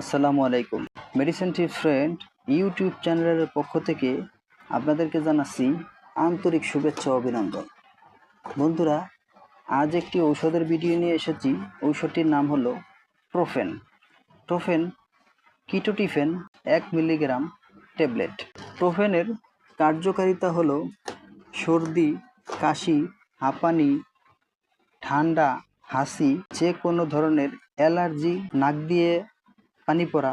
আসসালামু আলাইকুম। মেডিসিন টি friend YouTube চ্যানেলের পক্ষ থেকে আপনাদেরকে জানাচ্ছি আন্তরিক শুভেচ্ছা অভিনন্দন। বন্ধুরা, আজ একটি ঔষধের ভিডিও নিয়ে এসেছি। ঔষধটির নাম হলো প্রোফেন প্রোফেন কিটোটিফেন এক মিলিগ্রাম ট্যাবলেট প্রোফেনের কার্যকারিতা হলো সর্দি, কাশি, হাঁপানি, ঠান্ডা, হাসি, যে কোনো ধরনের অ্যালার্জি, নাক দিয়ে পানি পড়া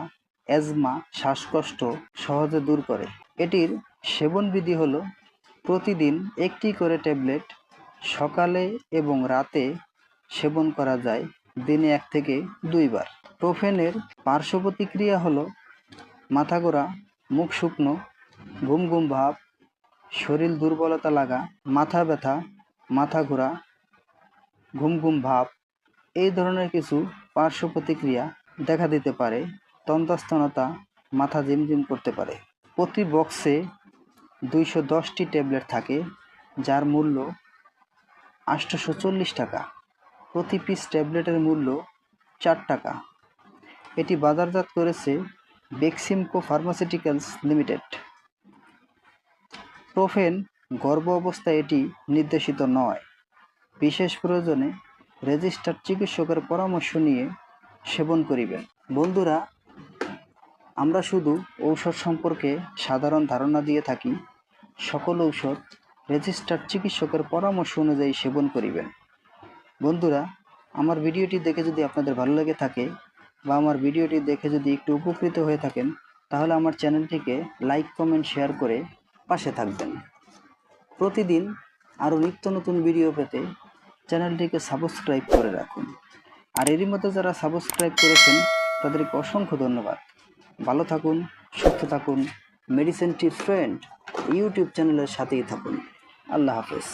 অ্যাজমা শ্বাসকষ্ট সহজে দূর করে। এটির সেবনবিধি হলো প্রতিদিন একটি করে ট্যাবলেট সকালে এবং রাতে সেবন করা যায়, দিনে এক থেকে দুইবার। প্রোফেনের পার্শ্ব প্রতিক্রিয়া হলো মাথা ঘোরা মুখ শুকনো ঘুম ঘুম ভাব, শরীর দুর্বলতা লাগা, মাথা ব্যথা মাথা ঘোরা ঘুম ঘুম ভাব। এই ধরনের কিছু পার্শ্ব প্রতিক্রিয়া দেখা দিতে পারে তন্দ্রাস্তনতা মাথা ঝিমঝিম করতে পারে। প্রতি বক্সে দুইশো দশটি ট্যাবলেট থাকে, যার মূল্য আটশোশো চল্লিশ টাকা। প্রতি পিস ট্যাবলেটের মূল্য চার টাকা। এটি বাজারজাত করেছে বেক্সিমকো ফার্মাসিউটিক্যালস লিমিটেড। প্রোফেন গর্ভ অবস্থায় এটি নির্দেশিত নয়। বিশেষ প্রয়োজনে রেজিস্টার্ড চিকিৎসকের পরামর্শ নিয়ে সেবন করিবেন। বন্ধুরা, আমরা শুধু ঔষধ সম্পর্কে সাধারণ ধারণা দিয়ে থাকি। সকল ঔষধ রেজিস্টার্ড চিকিৎসকের পরামর্শ অনুযায়ী সেবন করিবেন। বন্ধুরা, আমার ভিডিওটি দেখে যদি আপনাদের ভালো লেগে থাকে বা আমার ভিডিওটি দেখে যদি একটু উপকৃত হয়ে থাকেন, তাহলে আমার চ্যানেলটিকে লাইক, কমেন্ট, শেয়ার করে পাশে থাকবেন। প্রতিদিন আরও নিত্য নতুন ভিডিও পেতে চ্যানেলটিকে সাবস্ক্রাইব করে রাখুন। আর এরই মধ্যে যারা সাবস্ক্রাইব করেছেন, তাদেরকে অসংখ্য ধন্যবাদ। ভালো থাকুন, সুস্থ থাকুন মেডিসিন টি ফ্রেন্ড ইউটিউব চ্যানেলের সাথেই থাকুন। আল্লাহ হাফেজ।